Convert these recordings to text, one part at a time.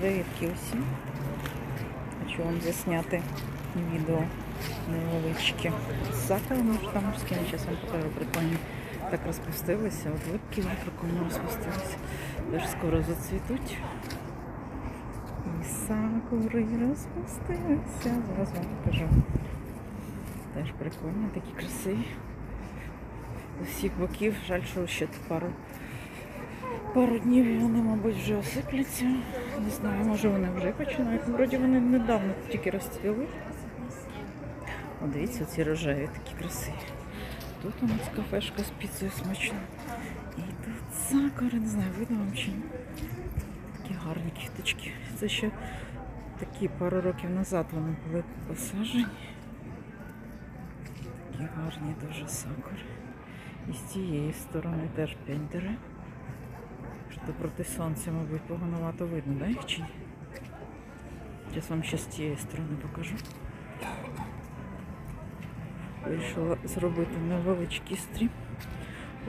Привітки усім. Хочу вам засняти відео невеличке. З саками житомирським, зараз вам покажу прикольні. Так розпустилися, от липки прикольно розпустилися. Дуже скоро зацвітуть. І сакури розпустилися. Зараз вам покажу. Теж прикольні, такі красиві. З усіх боків. Жаль, що ще пару Пару днів вони, мабуть, вже осипляться. Не знаю, може вони вже починають. Вроді вони недавно тільки розцвіли. О, дивіться, ці рожеві такі красиві. Тут у нас кафешка з піцею смачна. І тут сакури, не знаю, видно вам чи ні. Такі гарні квіточки. Це ще такі пару років назад вони були посаджені. Такі гарні дуже сакури. І з цієї сторони теж п'ять дерев. Проти сонця, мабуть, поганувато видно, да, їх чи ні? Зараз вам ще з цієї сторони покажу. Вирішила зробити невеличкий стрім.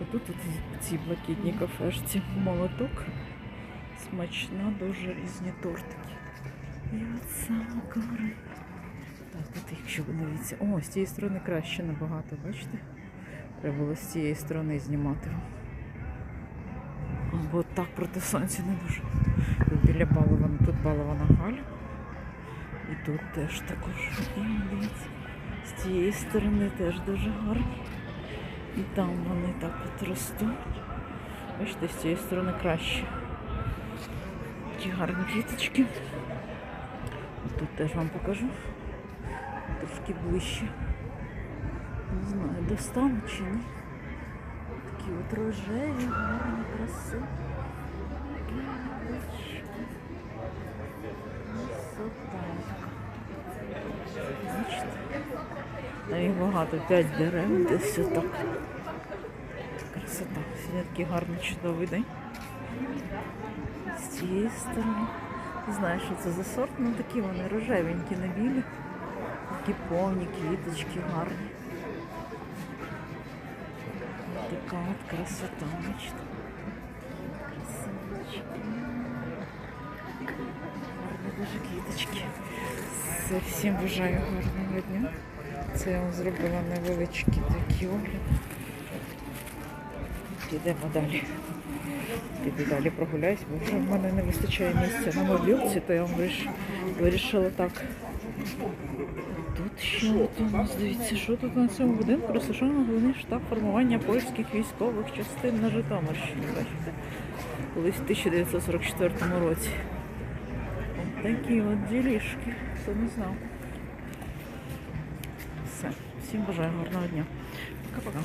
Отут от в цій блакитній кафешці молоток. Смачна, дуже різні тортики. І от саме сакури. Так, от якщо ви дивіться. О, з цієї сторони краще набагато, бачите? Треба було з цієї сторони знімати. Бо так проти сонця не дуже. Біля балована, тут балована галя. І тут теж також. І з цієї сторони теж дуже гарні. І там вони так от ростуть. Бачите, з цієї сторони краще. Такі гарні квіточки. Тут теж вам покажу. Трошки ближче. Не знаю, достану чи ні. Такі от рожеві, гарні, красиві. Квіточки. Красота. Бачите? Та їх багато, п'ять дерев, десь отак. Красота. Сьогодні такий гарний чудовий день. З цієї сторони. Не знаю, що це за сорт, ну такі вони рожевенькі, не білі. Такі повні квіточки гарні. Така от красота, бачите. Красавчики. Гарні дуже квіточки. Всім бажаю гарного дня. Це я вам зробила невеличкий такий огляд. Підемо далі. Піду далі прогуляюсь, бо вже в мене не вистачає місця на мобілці, то я вам вирішила так. Тут ще от у нас дивіться, що тут на цьому будинку розташовано головний штаб формування польських військових частин на Житомирщині. Бачите? Колись в 1944 році. От такі от ділішки. Хто не знав. Все. Всім бажаю гарного дня. Пока-пока.